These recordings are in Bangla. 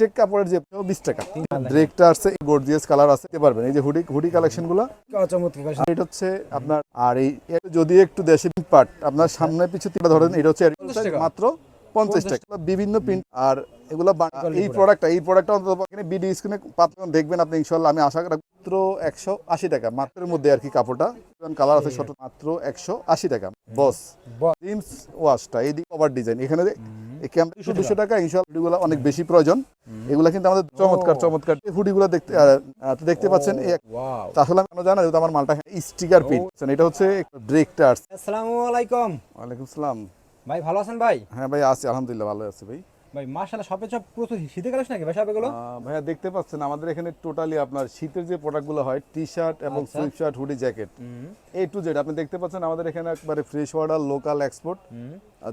হাইটেক কাপড়ের যে বিশ টাকা। ব্রেকটা আসছে গর্জিয়াস কালার আছে পারবেন। এই যে হুডি হুডি কালেকশনগুলো এটা হচ্ছে আপনার আর এই যদি একটু দেশি পার্ট আপনার সামনে পিছু তিনটা ধরেন এটা হচ্ছে মাত্র পঞ্চাশ টাকা। বিভিন্ন প্রিন্ট আর এগুলো এই প্রোডাক্টটা এই প্রোডাক্টটা অন্তত এখানে বিডি স্ক্রিনে দেখবেন আপনি ইনশাল্লাহ আমি আশা করি মাত্র একশো আশি টাকা মাত্রের মধ্যে আর কি কাপড়টা। কালার আছে ছোট মাত্র একশো আশি টাকা। বস। জিন্স ওয়াশটা এই দিকে ওভার ডিজাইন এখানে এই ক্যাম্প দুশো দুশো টাকা ইনশাল্লাহ হুডিগুলো অনেক বেশি প্রয়োজন। এগুলো কিন্তু আমাদের চমৎকার চমৎকার। এই হুডিগুলো দেখতে তো দেখতে পাচ্ছেন এই ওয়াও। আসলে আমি কেন জানা যেহেতু আমার মালটা স্টিকার পিন। এটা হচ্ছে ব্রেকটা আসছে আসসালামু আলাইকুম। ওয়ালাইকুম আসসালাম ভাই ভালো আছেন ভাই? হ্যাঁ ভাই আছি আলহামদুলিল্লাহ ভালো আছে ভাই। ভাই মাশাআল্লাহ সবে সব প্রচুর শীতে গেল নাকি ভাই সব এগুলো ভাইয়া দেখতে পাচ্ছেন আমাদের এখানে টোটালি আপনার শীতের যে প্রোডাক্টগুলো হয় টি শার্ট এবং। Sweatshirt hoodie jacket A to Z আপনি দেখতে পাচ্ছেন আমাদের এখানে একবারে ফ্রেশ অর্ডার লোকাল এক্সপোর্ট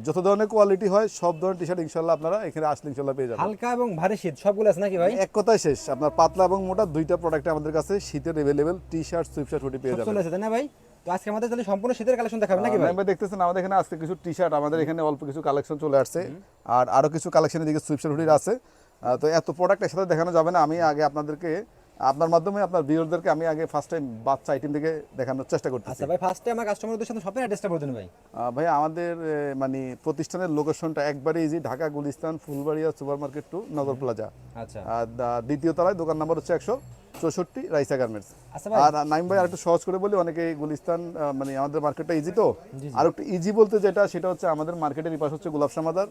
যত ধরনের কোয়ালিটি হয় সব ধরনের টি শার্ট ইনশাল্লাহ আপনারা এখানে আসলে ইনশাল্লাহ পেয়ে যাবেন। হালকা এবং ভারী শীত সবগুলো আছে নাকি ভাই? এক কথায় শেষ আপনার পাতলা এবং মোটা দুইটা প্রোডাক্ট আমাদের কাছে শীতের available T shirt sweatshirt hoodie পেয়ে যাবেন। চলে এসেছে তাই না ভাই? তো আজকে আমাদের তাহলে সম্পূর্ণ শীতের কালেকশন দেখাবেন নাকি ভাই? দেখতেছেন আমাদের এখানে আজকে কিছু টি শার্ট আমাদের এখানে অল্প কিছু কালেকশন চলে আসছে। আর আরও কিছু কালেকশনের দিকে সুইপশার হুডির আছে। তো এত প্রোডাক্ট একসাথে দেখানো যাবে না। আমি আগে আপনাদেরকে আপনার মাধ্যমে আপনার ভিউয়ারদেরকে আমি আগে ফার্স্ট টাইম বাচ্চা আইটেম থেকে দেখানোর চেষ্টা করতেছি। আচ্ছা ভাই ফার্স্টে আমার কাস্টমারদের সাথে শপের অ্যাড্রেসটা বলে দিন ভাই। ভাই আমাদের মানে প্রতিষ্ঠানের লোকেশনটা একবারে easy Dhaka Gulistan Fulbaria super market to Nagar plaza আচ্ছা। আর দ্বিতীয় তলায় দোকান নাম্বার হচ্ছে একশো। চৌষট্টি রাইসা গার্মেন্টস। আচ্ছা আর নাইম ভাই আরেকটু সহজ করে বলি অনেকে গুলিস্তান মানে আমাদের মার্কেটটা ইজি তো। আর একটু ইজি বলতে যেটা সেটা হচ্ছে আমাদের মার্কেটের এই পাশে হচ্ছে গোলাপশা মাদার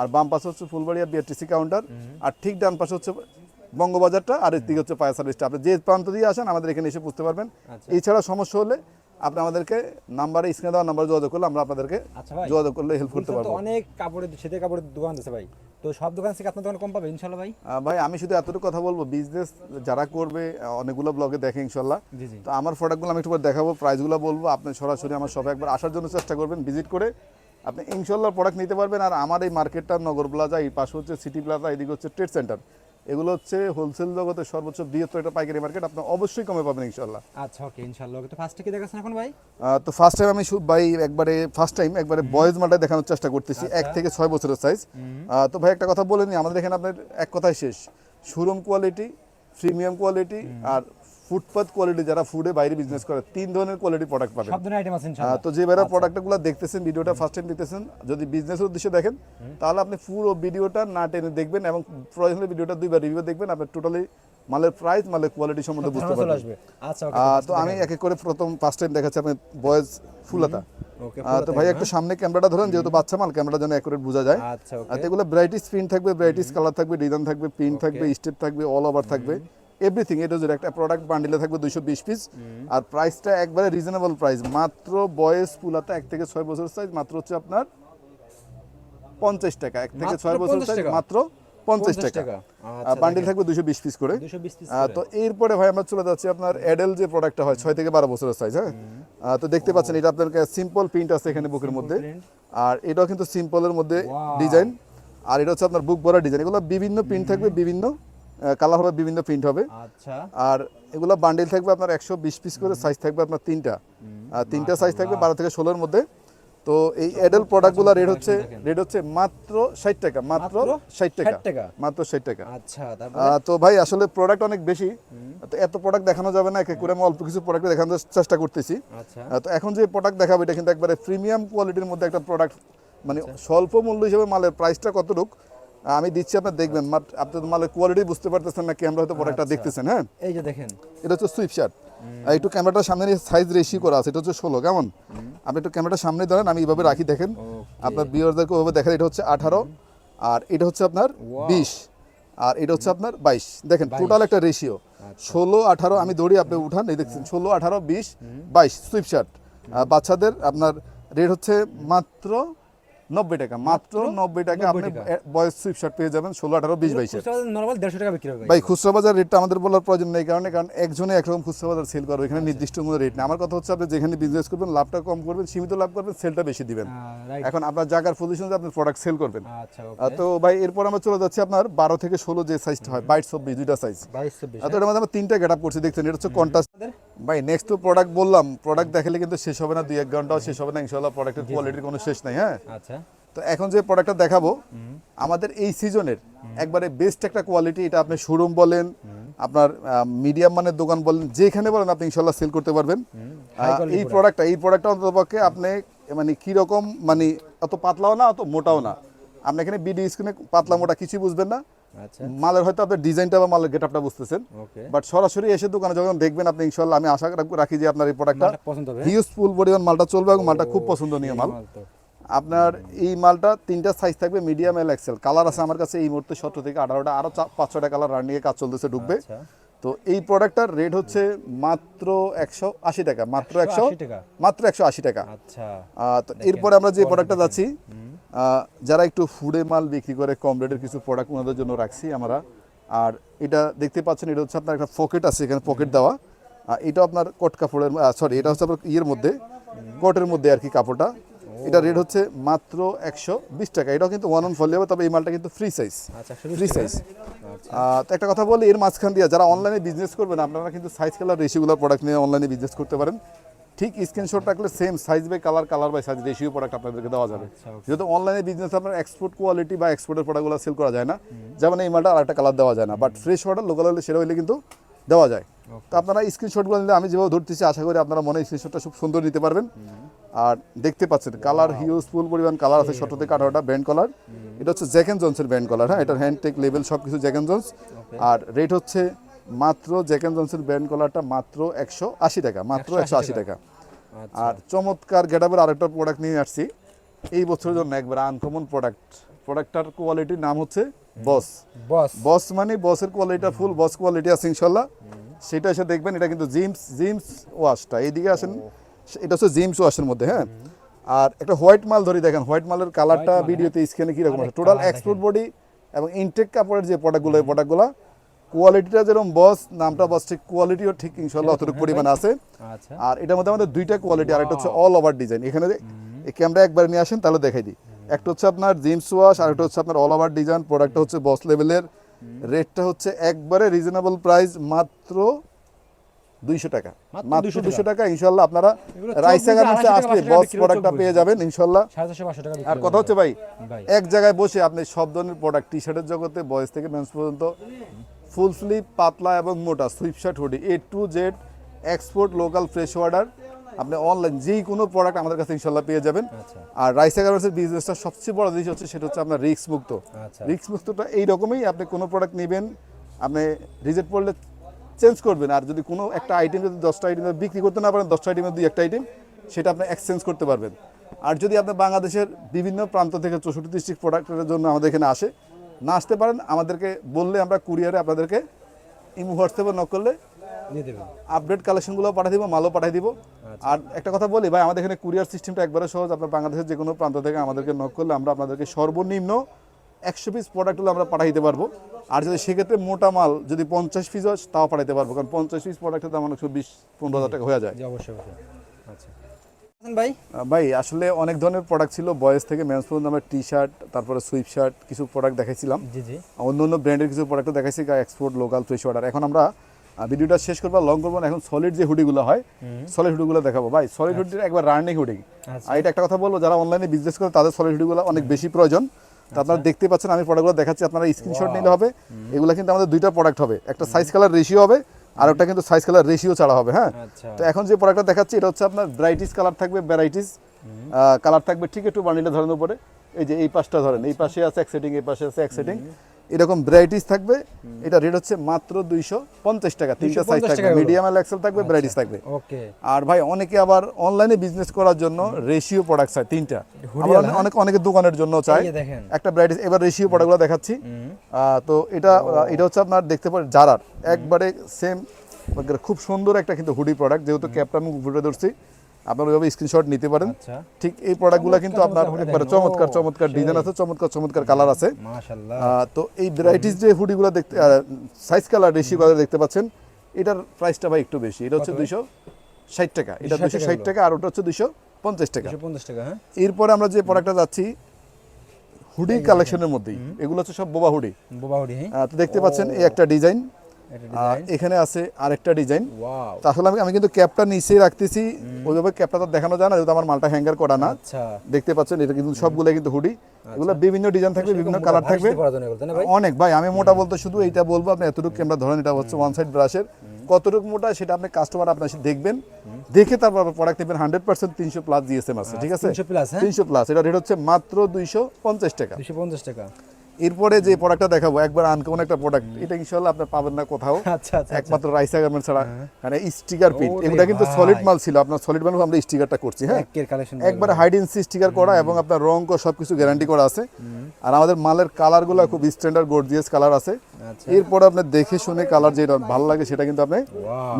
আর বাম পাশে হচ্ছে ফুলবাড়িয়া বিআরটিসি কাউন্টার আর ঠিক ডান পাশে হচ্ছে বঙ্গবাজারটা আর এর দিকে হচ্ছে পায়া সার্ভিসটা আপনি যে প্রান্ত দিয়ে আসেন আমাদের এখানে এসে বুঝতে পারবেন। আচ্ছা। এছাড়া সমস্যা হলে আপনি আমাদেরকে নাম্বারে স্ক্রিনে দেওয়া নাম্বারে যোগাযোগ করলে আমরা আপনাদেরকে আচ্ছা যোগাযোগ করলে হেল্প করতে পারব। অনেক কাপড়ের শীতের কাপড়ের দোকান আছে ভাই। তো সব দোকান থেকে আপনার দোকানে কম পাবে ইনশাআল্লাহ ভাই? ভাই আমি শুধু এতটুকু কথা বলব বিজনেস যারা করবে অনেকগুলো ব্লগে দেখে ইনশাল্লাহ তো আমার প্রোডাক্টগুলো আমি একটু দেখাবো প্রাইসগুলো বলব আপনি সরাসরি আমার শপে একবার আসার জন্য চেষ্টা করবেন ভিজিট করে আপনি ইনশাল্লাহ প্রোডাক্ট নিতে পারবেন। আর আমার এই মার্কেটটা নগর প্লাজা এই পাশে হচ্ছে সিটি প্লাজা এদিকে হচ্ছে ট্রেড সেন্টার এগুলো হচ্ছে হোলসেল জগতে সর্বোচ্চ বৃহত্তর একটা পাইকারি মার্কেট আপনি অবশ্যই কমে পাবেন ইনশাল্লাহ আচ্ছা ওকে ইনশাআল্লাহ। ওকে তো ফার্স্টে কি দেখাচ্ছেন এখন ভাই? তো ফার্স্ট টাইম আমি শুধু ভাই একবারে ফার্স্ট টাইম একবারে বয়েজ মালটা দেখানোর চেষ্টা করতেছি এক আচ্ছা। থেকে ছয় বছরের সাইজ তো ভাই একটা কথা বলে নি আমাদের এখানে আপনার এক কথাই শেষ। শোরুম কোয়ালিটি প্রিমিয়াম কোয়ালিটি আর ফুটপাথ কোয়ালিটি যারা ফুডে বাইরে বিজনেস করে তিন ধরনের কোয়ালিটি প্রোডাক্ট পাবেন। সব ধরনের আইটেম আছে ইনশাআল্লাহ। তো যে ভাইরা প্রোডাক্টগুলো দেখতেছেন ভিডিওটা ফার্স্ট টাইম দেখতেছেন যদি বিজনেসের উদ্দেশ্যে দেখেন তাহলে আপনি পুরো ভিডিওটা না টেনে দেখবেন এবং প্রয়োজনে ভিডিওটা দুইবার রিভিউ দেখবেন আপনি টোটালি মালের প্রাইস মালের কোয়ালিটি সম্বন্ধে বুঝতে পারবেন। আচ্ছা তো আমি এক এক করে প্রথম ফার্স্ট টাইম দেখাচ্ছি আপনি বয়েজ ফুলাতা ওকে তো ভাই একটু সামনে ক্যামেরাটা ধরেন যেহেতু বাচ্চা মাল ক্যামেরাটা যেন অ্যাকুরেট বোঝা যায়। আচ্ছা আর এগুলো ভ্যারাইটিস প্রিন্ট থাকবে ভ্যারাইটিস কালার থাকবে ডিজাইন থাকবে প্রিন্ট থাকবে স্টেপ থাকবে অল ওভার থাকবে। এভরিথিং এটা যদি একটা প্রোডাক্ট বান্ডিলে থাকবে দুইশো বিশ পিস আর প্রাইসটা একবারে রিজনেবল প্রাইস মাত্র বয়স ফুলাতে এক থেকে ছয় বছর সাইজ মাত্র হচ্ছে আপনার পঞ্চাশ টাকা। এক থেকে ছয় বছর সাইজ মাত্র পঞ্চাশ টাকা। টাকা। আচ্ছা, বান্ডিল থাকবে দুশো বিশ পিস করে। 220 পিস আহ, তো এরপরে ভাই আমরা চলে যাচ্ছি আপনার অ্যাডেল যে প্রোডাক্টটা হয় ছয় থেকে বারো বছরের সাইজ হ্যাঁ? তো দেখতে পাচ্ছেন এটা আপনার সিম্পল প্রিন্ট আছে এখানে বুকের মধ্যে। আর এটাও কিন্তু সিম্পলের মধ্যে ডিজাইন আর এটা হচ্ছে আপনার বুক ভরা ডিজাইন এগুলো বিভিন্ন প্রিন্ট থাকবে বিভিন্ন কালার হবে বিভিন্ন প্রিন্ট হবে। আচ্ছা। আর এগুলো বান্ডিল থাকবে আপনার একশো বিশ পিস করে সাইজ থাকবে আপনার তিনটা। আর তিনটা সাইজ থাকবে বারো থেকে ষোলোর মধ্যে। তো এই এডেল প্রোডাক্টগুলো রেট হচ্ছে রেট হচ্ছে মাত্র ষাট টাকা মাত্র ষাট টাকা। মাত্র ষাট টাকা। আচ্ছা তো ভাই আসলে প্রোডাক্ট অনেক বেশি। তো এত প্রোডাক্ট দেখানো যাবে না করে আমি অল্প কিছু প্রোডাক্ট দেখানোর চেষ্টা করতেছি। আচ্ছা। তো এখন যে প্রোডাক্ট দেখাবো এটা কিন্তু একবারে প্রিমিয়াম কোয়ালিটির মধ্যে একটা প্রোডাক্ট মানে স্বল্প মূল্য হিসেবে মালের প্রাইসটা কতটুক আমি দিচ্ছি আপনার দেখবেন আপনি তো মালের কোয়ালিটি বুঝতে পারতেছেন না ক্যামেরা হয়তো প্রোডাক্টটা দেখতেছেন হ্যাঁ? এই যে দেখেন। এটা হচ্ছে সুইপ শার্ট একটু ক্যামেরাটার সামনে সাইজ রেশি করা আছে এটা হচ্ছে ষোলো কেমন? আপনি একটু ক্যামেরাটা সামনে ধরেন আমি এইভাবে রাখি দেখেন। আপনার বিয়ারদেরকে ওভাবে দেখেন এটা হচ্ছে আঠারো আর এটা হচ্ছে আপনার বিশ আর এটা হচ্ছে আপনার বাইশ। দেখেন টোটাল একটা রেশিও ষোলো আঠারো আমি দৌড়ি আপনি উঠান এই দেখছেন ষোলো আঠারো বিশ বাইশ সুইপ শার্ট বাচ্চাদের আপনার রেট হচ্ছে মাত্র নব্বই টাকা। মাত্র নব্বই টাকা আপনি বয়স সুইপ শার্ট পেয়ে যাবেন ষোলো আঠারো বিশ বাইশের নরমাল 150 টাকা বিক্রি হবে ভাই। খুচরা বাজার রেটটা আমাদের বলার প্রয়োজন নেই কারণে কারণ একজনে একরকম খুচরা বাজার সেল করবে এখানে নির্দিষ্ট কোনো রেট নেই। আমার কথা হচ্ছে আপনি যেখানে বিজনেস করবেন লাভটা কম করবেন সীমিত লাভ করবেন সেলটা বেশি দিবেন। এখন আপনার জায়গার পজিশনে আপনি প্রোডাক্ট সেল করবেন। আচ্ছা তো ভাই এরপর আমরা চলে যাচ্ছি আপনার বারো থেকে ষোলো যে সাইজটা হয় বাইশ চব্বিশ দুইটা সাইজ 22 24 তো এটার মধ্যে আমরা তিনটা গেট আপ করছি দেখছেন এটা হচ্ছে কন্টাস্ট ভাই নেক্সট তো প্রোডাক্ট বললাম প্রোডাক্ট দেখালে কিন্তু শেষ হবে না দুই এক ঘন্টাও শেষ হবে না ইনশাল্লাহ প্রোডাক্টের কোয়ালিটির কোনো শেষ নাই হ্যাঁ? আচ্ছা। তো এখন যে প্রোডাক্টটা দেখাবো আমাদের এই সিজনের একবারে বেস্ট একটা কোয়ালিটি এটা আপনি শোরুম বলেন আপনার মিডিয়াম মানের দোকান বলেন যেখানে বলেন আপনি ইনশাল্লাহ সেল করতে পারবেন। এই প্রোডাক্টটা এই প্রোডাক্টটা অন্ততপক্ষে আপনি মানে কীরকম মানে অত পাতলাও না অত মোটাও না। আপনি এখানে বিডি স্ক্রিনে পাতলা মোটা কিছুই বুঝবেন না। মালের হয়তো আপনার ডিজাইনটা বা মালের গেটআপটা বুঝতেছেন বাট সরাসরি এসে দোকানে যখন দেখবেন আপনি ইনশাল্লাহ আমি আশা রাখ- রাখি যে আপনার এই প্রোডাক্টটা পছন্দ হবে হিউজফুল পরিমাণ মালটা চলবে এবং মালটা খুব পছন্দনীয় মাল। আপনার এই মালটা তিনটা সাইজ থাকবে মিডিয়াম এল এক্সেল কালার আছে আমার কাছে এই মুহূর্তে সতেরো থেকে আঠারোটা আরও পাঁচ ছটা কালার রানিয়ে কাজ চলতেছে ঢুকবে। আচ্ছা। তো এই প্রোডাক্টটার রেট হচ্ছে মাত্র একশো আশি টাকা মাত্র একশো মাত্র একশো আশি টাকা। আচ্ছা। তো এরপরে আমরা যে প্রোডাক্টটা যাচ্ছি যারা একটু ফুডে মাল বিক্রি করে কম রেটের কিছু প্রোডাক্ট ওনাদের জন্য রাখছি আমরা। আর এটা দেখতে পাচ্ছেন এটা হচ্ছে আপনার একটা পকেট আছে এখানে পকেট দেওয়া। আর এটা আপনার কট কাপড়ের সরি এটা হচ্ছে আপনার ইয়ের মধ্যে কটের মধ্যে আর কি কাপড়টা। এটা রেট হচ্ছে মাত্র একশো বিশ টাকা। এটাও কিন্তু ওয়ান অন ফলে হবে তবে এই মালটা কিন্তু ফ্রি সাইজ ফ্রি সাইজ তো একটা কথা বলি এর মাঝখান দিয়ে যারা অনলাইনে বিজনেস করবেন আপনারা কিন্তু সাইজ কালার রেশিওগুলো প্রোডাক্ট নিয়ে অনলাইনে বিজনেস করতে পারেন। ঠিক স্ক্রিনশট রাখলে same size by colour colour by size ratio product আপনাদেরকে দেওয়া যাবে। আচ্ছা, যেহেতু অনলাইনে বিজনেস আপনার এক্সপোর্ট কোয়ালিটি বা এক্সপোর্টের প্রোডাক্টগুলো সেল করা যায় না যেমন এই মালটা আরেকটা কালার দেওয়া যায় না বাট ফ্রেশ অর্ডার লোকাল হলে সেটা হলে কিন্তু দেওয়া যায়। তো আপনারা স্ক্রিনশটগুলো নিলে আমি যেভাবে ধরতেছি আশা করি আপনারা মনে স্ক্রিনশটটা খুব সুন্দর নিতে পারবেন। আর দেখতে পাচ্ছেন কালার হিউজ ফুল পরিমাণ কালার আছে সতেরো থেকে আঠারোটা ব্যান্ড কালার এটা হচ্ছে জ্যাকেন জন্সের ব্যান্ড কালার হ্যাঁ? এটার হ্যান্ড টেক লেভেল সব কিছু জ্যাকেন জন্স আর রেট হচ্ছে মাত্র জ্যাক এন্ড জন্সের ব্যান্ড কলারটা মাত্র একশো আশি টাকা মাত্র একশো আশি টাকা। আচ্ছা। আর চমৎকার গেটাবের আরেকটা প্রোডাক্ট নিয়ে আসছি। এই বছরের জন্য একবার আনকমন প্রোডাক্ট প্রোডাক্টটার কোয়ালিটির নাম হচ্ছে বস। বস। বস মানে বসের কোয়ালিটিটা ফুল বস কোয়ালিটি আছে ইনশাল্লাহ। সেটা এসে দেখবেন এটা কিন্তু জিমস জিমস ওয়াশটা এইদিকে আসেন এটা হচ্ছে জিমস ওয়াশের মধ্যে হ্যাঁ? আর একটা হোয়াইট মাল ধরি দেখেন হোয়াইট মালের কালারটা ভিডিওতে স্ক্রিনে কীরকম আরে আছে? টোটাল এক্সপোর্ট বডি এবং ইনটেক কাপড়ের যে প্রোডাক্টগুলো এই প্রোডাক্টগুলো কোয়ালিটিটা যেরকম বস নামটা বস ঠিক কোয়ালিটিও ঠিক ইনশাল্লাহ অতটুকু হ্যাঁ পরিমাণে আছে। আচ্ছা। আর এটার মধ্যে আমাদের দুইটা কোয়ালিটি আর একটা হচ্ছে অল ওভার ডিজাইন এখানে এই ক্যামেরা একবার নিয়ে আসেন তাহলে দেখাই দিই। একটা হচ্ছে আপনার জিমস ওয়াশ আর একটা হচ্ছে আপনার অল ওভার ডিজাইন প্রোডাক্টটা হচ্ছে বস লেভেলের রেটটা হচ্ছে একবারে রিজনেবল প্রাইস মাত্র দুইশো টাকা। মাত্র মাত্র 200 দুশো টাকা। ইনশাল্লাহ আপনারা রাইসা গার্মেন্টসে আসলে বস প্রোডাক্টটা পেয়ে যাবেন ইনশাল্লাহ আর কথা হচ্ছে ভাই ভাই। এক জায়গায় বসে আপনি সব ধরনের প্রোডাক্ট টি শার্টের জগতে বয়স থেকে মেন্স পর্যন্ত ফুল স্লিভ পাতলা এবং মোটা sweatshirt hoodie A to Z export local fresh order আপনি অনলাইন যেই কোনো প্রোডাক্ট আমাদের কাছে ইনশাল্লাহ পেয়ে যাবেন। আচ্ছা। আর রাইসা গার্মেন্টসের বিজনেসটা সবচেয়ে বড় জিনিস হচ্ছে সেটা হচ্ছে আপনার রিস্ক মুক্ত। আচ্ছা। রিস্ক মুক্তটা এই রকমই আপনি কোনো প্রোডাক্ট নেবেন আপনি রিজেক্ট পড়লে চেঞ্জ করবেন। আর যদি কোনো একটা আইটেম যদি দশটা আইটেম বিক্রি করতে না পারেন দশটা আইটেমের দুই একটা আইটেম সেটা আপনি এক্সচেঞ্জ করতে পারবেন। আর যদি আপনি বাংলাদেশের বিভিন্ন প্রান্ত থেকে চৌষট্টি ডিস্ট্রিক্ট প্রোডাক্টের জন্য আমাদের এখানে আসে না আসতে পারেন আমাদেরকে বললে আমরা কুরিয়ারে আপনাদেরকে ইমো হোয়াটসঅ্যাপে নক করলে আপডেট কালেকশনগুলো পাঠিয়ে দিব মালও পাঠিয়ে দিব। আর একটা কথা বলি ভাই আমাদের এখানে কুরিয়ার সিস্টেমটা একবারে সহজ। আপনার বাংলাদেশের যে কোনো প্রান্ত থেকে আমাদেরকে নক করলে আমরা আপনাদেরকে সর্বনিম্ন একশো পিস প্রোডাক্টগুলো আমরা পাঠাই দিতে পারব। আর যদি সেক্ষেত্রে মোটা মাল যদি পঞ্চাশ পিস হয় তাও পাঠাইতে পারব। কারণ পঞ্চাশ পিস প্রোডাক্টের দাম অনেক বিশ পনেরো হাজার টাকা হয়ে যায়। অবশ্যই আচ্ছা ভাই? ভাই আসলে অনেক ধরনের প্রোডাক্ট ছিল। বয়েস থেকে মেন্স পর্যন্ত আমরা টি শার্ট তারপরে সুইপ শার্ট কিছু প্রোডাক্ট দেখাইছিলাম। জি জি। অন্য অন্য ব্র্যান্ডের কিছু প্রোডাক্ট দেখাইছি এক্সপোর্ট লোকাল ফ্রেশ অর্ডার এখন আমরা ভিডিওটা শেষ করব লং করব না, এখন সলিড যে হুডিগুলো হয় সলিড হুডিগুলো দেখাবো। ভাই সলিড হুডির একবার রানিং হুডি আচ্ছা। আর এটা একটা কথা বলব যারা অনলাইনে বিজনেস করে তাদের সলিড হুডিগুলো অনেক বেশি প্রয়োজন। তো আপনারা দেখতে পাচ্ছেন আমি প্রোডাক্টগুলো দেখাচ্ছি আপনারা স্ক্রিনশট নিলে হবে। এগুলো কিন্তু আমাদের দুইটা প্রোডাক্ট হবে। একটা সাইজ কালার রেশিও হবে আর ওটা কিন্তু সাইজ কালার রেশিও ছাড়া হবে হ্যাঁ? আচ্ছা। তো এখন যে প্রোডাক্টটা দেখাচ্ছি এটা হচ্ছে আপনার ব্রাইটিস কালার থাকবে ভ্যারাইটিস কালার থাকবে ঠিক একটু বান্ডিলে ধরেন উপরে। এই যে এই পাশটা ধরেন এই পাশে আছে এক সেটিং এই পাশে আছে এক সেটিং এরকম ভ্যারাইটিস থাকবে। এটা রেট হচ্ছে মাত্র দুইশো পঞ্চাশ টাকা তিনটা সাইজ থাকবে। টাকা মিডিয়াম এল এক্সেল থাকবে ভ্যারাইটিস থাকবে। ওকে আর ভাই অনেকে আবার অনলাইনে বিজনেস করার জন্য রেশিও প্রোডাক্ট চায় তিনটা। আবার অনেক অনেকে দোকানের জন্য চায়। একটা ব্রাইটিস এবার রেশিও প্রোডাক্টগুলো দেখাচ্ছি। আহ, তো এটা এটা হচ্ছে আপনার দেখতে পারেন জারার একবারে সেম খুব সুন্দর একটা কিন্তু হুডি প্রোডাক্ট যেহেতু ক্যাপটা আমি ঘুরে ধরছি। আপনার ওইভাবে স্ক্রিনশট নিতে পারেন। আচ্ছা। ঠিক এই প্রোডাক্টগুলো কিন্তু আপনার একবারে চমৎকার চমৎকার ডিজাইন আছে চমৎকার চমৎকার কালার আছে। তো এই ভ্যারাইটিস যে হুডিগুলো দেখতে সাইজ কালার রেশি কালার দেখতে পাচ্ছেন এটার প্রাইসটা ভাই একটু বেশি। এটা হচ্ছে দুইশো ষাট টাকা। এটা 260 দুশো ষাট টাকা আর ওটা হচ্ছে দুশো পঞ্চাশ টাকা। 250 টাকা হ্যাঁ? এরপরে আমরা যে প্রোডাক্টটা যাচ্ছি হুডি কালেকশনের মধ্যেই। এগুলো হচ্ছে সব বোবা হুডি বোবা হুডি হ্যাঁ? তো দেখতে পাচ্ছেন এই একটা ডিজাইন এখানে আছে আরেকটা ডিজাইন আসলে আমি আমি কিন্তু ক্যাপটা নিচেই রাখতেছি। ওইভাবে ক্যাপটা তো দেখানো যায় না যেহেতু আমার মালটা হ্যাঙ্গার করা না। আচ্ছা। দেখতে পাচ্ছেন এটা কিন্তু সবগুলো কিন্তু হুডি এগুলো বিভিন্ন ডিজাইন থাকবে বিভিন্ন কালার থাকবে। অনেক ভাই আমি মোটা বলতে শুধু এইটা বলব আপনি এতটুকু ক্যামেরা ধরেন এটা হচ্ছে ওয়ান সাইড ব্রাশের কতটুকু মোটা সেটা আপনি কাস্টমার আপনার দেখবেন। দেখে তারপর প্রোডাক্ট নেবেন হান্ড্রেড পার্সেন্ট তিনশো প্লাস জিএসএম আছে ঠিক আছে? 300 প্লাস তিনশো প্লাস এটা রেট হচ্ছে মাত্র দুইশো পঞ্চাশ টাকা। দুশো পঞ্চাশ টাকা। এরপরে যে প্রোডাক্টটা দেখাবো একবার আনকমন একটা প্রোডাক্ট এটা ইনশাল্লাহ আপনি পাবেন না কোথাও। আচ্ছা আচ্ছা একমাত্র রাইসা গার্মেন্ট ছাড়া। মানে স্টিকার ওরে এগুলা কিন্তু সলিড মাল ছিল আপনার সলিড মাল আমরা স্টিকারটা করছি হ্যাঁ? একবারে হাইড ইনসি স্টিকার করা এবং আপনার রং সব কিছু গ্যারান্টি করা আছে। আর আমাদের মালের কালারগুলো খুব স্ট্যান্ডার্ড গর্জিয়াস কালার আছে। আচ্ছা। এরপর আপনি দেখে শুনে কালার যেটা ভালো লাগে সেটা কিন্তু আপনি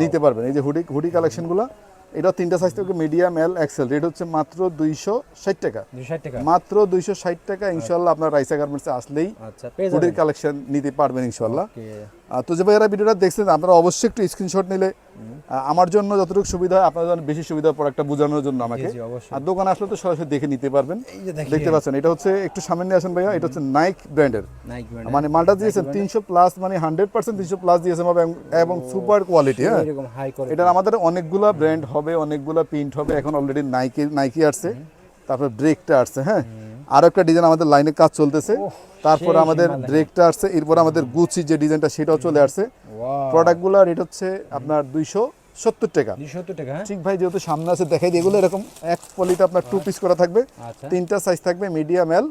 নিতে পারবেন। এই যে হুডি হুডি কালেকশনগুলো এটা তিনটা সাইজ থেকে মিডিয়াম এল এক্সেল রেট হচ্ছে মাত্র দুইশো ষাট টাকা। মাত্র দুইশো ষাট টাকা ইনশাল্লাহ আপনার রাইসা গার্মেন্টসে আসলেই আচ্ছা পেয়ে হুডির কালেকশন নিতে পারবেন ইনশাল্লাহ তো যে ভাইয়ারা ভিডিওটা দেখছেন আপনারা অবশ্যই একটু স্ক্রিনশট নিলে আমার জন্য যতটুকু সুবিধা আপনার জন্য বেশি সুবিধা প্রোডাক্টটা বোঝানোর জন্য আমাকে। আর দোকানে আসলে তো সরাসরি দেখে নিতে পারবেন। দেখতে পাচ্ছেন এটা হচ্ছে একটু সামনে আসেন ভাইয়া এটা হচ্ছে নাইক ব্র্যান্ডের মানে মালটা দিয়েছেন তিনশো প্লাস মানে হান্ড্রেড পার্সেন্ট তিনশো প্লাস দিয়েছেন এবং এবং সুপার কোয়ালিটি হ্যাঁ। এটার আমাদের অনেকগুলা ব্র্যান্ড হবে অনেকগুলা প্রিন্ট হবে এখন অলরেডি নাইকি নাইকি আসছে। তারপর ব্রেকটা আসছে হ্যাঁ। আরও একটা ডিজাইন আমাদের লাইনে কাজ চলতেছে। তারপর আমাদের সীমা ব্রেকটা আসছে এরপর আমাদের গুচি যে ডিজাইনটা সেটাও চলে আসছে। প্রোডাক্টগুলো রেট হচ্ছে আপনার দুইশো সত্তর টাকা। টাকা হ্যাঁ? ঠিক ভাই যেহেতু সামনে আছে দেখাই এগুলো এরকম এক পলিতে আপনার টু পিস করা থাকবে। আচ্ছা। তিনটা সাইজ থাকবে মিডিয়াম এল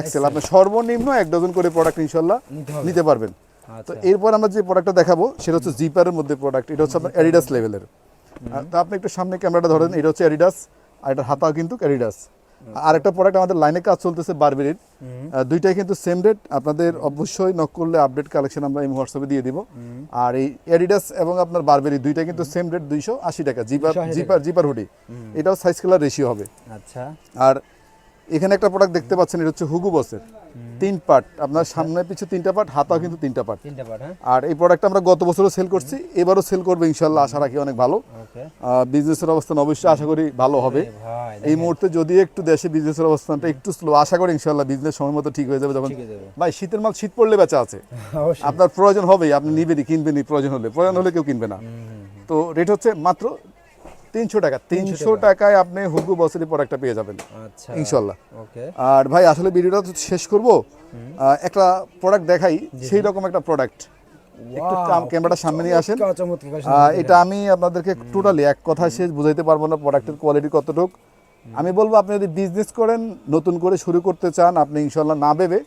এক্সেল আপনার সর্বনিম্ন এক ডজন করে প্রোডাক্ট ইনশাল্লাহ নিতে পারবেন। তো আচ্ছা। এরপর আমরা যে প্রোডাক্টটা দেখাবো সেটা হচ্ছে জিপারের মধ্যে প্রোডাক্ট এটা হচ্ছে আপনার অ্যাডিডাস লেভেলের তো আপনি একটু সামনে ক্যামেরাটা ধরেন এটা হচ্ছে অ্যাডিডাস আর এটার হাতাও কিন্তু অ্যাডিডাস আর একটা প্রোডাক্ট আমাদের লাইনে কাজ চলতেছে বারবেরির দুইটাই কিন্তু সেম রেট আপনাদের অবশ্যই নক করলে আপডেট কালেকশন আমরা এই হোয়াটসঅ্যাপে দিয়ে দিব। আর এই অ্যাডিডাস এবং আপনার বারবেরি দুইটা কিন্তু সেম রেট দুইশো আশি টাকা। জিপার জিপার জিপার হুডি এটাও সাইজ কালার রেশিও হবে। আচ্ছা। আর এখানে একটা প্রোডাক্ট দেখতে পাচ্ছেন এটা হচ্ছে হুগু বসের তিন পার্ট আপনার সামনে পিছু তিনটা পার্ট হাতাও কিন্তু তিনটা পার্ট তিনটা পার্ট হ্যাঁ। আর এই প্রোডাক্টটা আমরা গত বছরও সেল করছি এবারও সেল করবে ইনশাল্লাহ আশা রাখি অনেক ভালো। বিজনেসের অবস্থান অবশ্যই আশা করি ভালো হবে। এই মুহূর্তে যদি একটু দেশে বিজনেসের অবস্থানটা একটু স্লো আশা করি ইনশাল্লাহ বিজনেস সময় মতো ঠিক হয়ে যাবে যখন ভাই শীতের মাল শীত পড়লে বেচা আছে। আপনার প্রয়োজন হবেই আপনি নিবেনই কিনবেনই প্রয়োজন হলে প্রয়োজন হলে কেউ কিনবে না। তো রেট হচ্ছে মাত্র তিনশো টাকা তিনশো টাকায় আপনি হুগু বছরই প্রোডাক্টটা পেয়ে যাবেন আচ্ছা ইনশাল্লাহ। আর ভাই আসলে ভিডিওটা তো শেষ করব। একটা প্রোডাক্ট দেখাই সেই রকম একটা প্রোডাক্ট একটু ক্যামেরাটা সামনে নিয়ে আসেন। এটা আমি আপনাদেরকে টোটালি এক কথায় শেষ বুঝাইতে পারব না প্রোডাক্টের কোয়ালিটি কতটুক। আমি বলব আপনি যদি বিজনেস করেন নতুন করে শুরু করতে চান আপনি ইনশাল্লাহ না ভেবে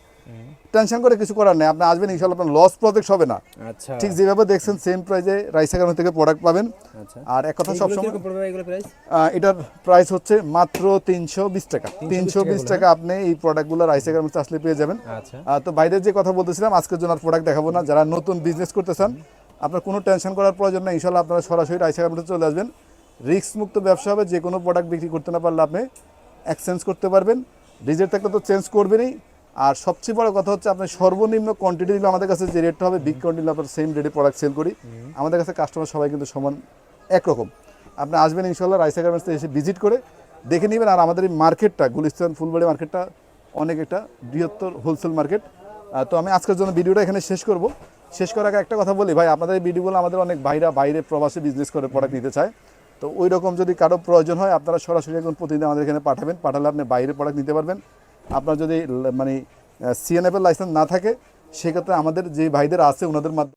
টেনশন করে কিছু করার নেই। আপনি আসবেন ইনশাল্লাহ আপনার লস প্রজেক্ট হবে না। আচ্ছা। ঠিক যেভাবে দেখছেন সেম প্রাইজে রাইসা গার্মেন্ট থেকে প্রোডাক্ট পাবেন। আচ্ছা। আর এক কথা সবসময় এটার প্রাইস হচ্ছে মাত্র তিনশো বিশ টাকা। 320 তিনশো বিশ টাকা টাকা আপনি এই প্রোডাক্টগুলো রাইসা গার্মেন্টস আসলে পেয়ে যাবেন। আচ্ছা। তো বাইরের যে কথা বলতেছিলাম আজকের জন্য আর প্রোডাক্ট দেখাবো না। যারা নতুন বিজনেস করতে চান আপনার কোনো টেনশন করার প্রয়োজন নেই। ইনশাল্লাহ আপনারা সরাসরি রাইসা গার্মেন্টসে চলে আসবেন। রিস্ক মুক্ত ব্যবসা হবে যে কোনো প্রোডাক্ট বিক্রি করতে না পারলে আপনি এক্সচেঞ্জ করতে পারবেন। রিজেক্ট থাকলে তো চেঞ্জ করবেনই। আর সবচেয়ে বড় কথা হচ্ছে আপনি সর্বনিম্ন কোয়ান্টিটি দিলে আমাদের কাছে যে রেটটা হবে বিগ কোয়ান্টিটি আপনার সেম রেটে প্রোডাক্ট সেল করি। আমাদের কাছে কাস্টমার সবাই কিন্তু সমান একরকম। আপনি আসবেন ইনশাল্লাহ রাইসা গার্মেন্টসে এসে ভিজিট করে দেখে নেবেন। আর আমাদের এই মার্কেটটা গুলিস্তান ফুলবাড়ি মার্কেটটা অনেক একটা বৃহত্তর হোলসেল মার্কেট তো আমি আজকের জন্য ভিডিওটা এখানে শেষ করব। শেষ করার আগে একটা কথা বলি ভাই আপনাদের এই ভিডিওগুলো আমাদের অনেক বাইরা বাইরে প্রবাসে বিজনেস করে প্রোডাক্ট নিতে চায়। তো ওই রকম যদি কারও প্রয়োজন হয় আপনারা সরাসরি একজন প্রতিদিন আমাদের এখানে পাঠাবেন। পাঠালে আপনি বাইরে প্রোডাক্ট নিতে পারবেন। আপনার যদি মানে সিএনএফের লাইসেন্স না থাকে সেক্ষেত্রে আমাদের যে ভাইদের আছে ওনাদের মাধ্যমে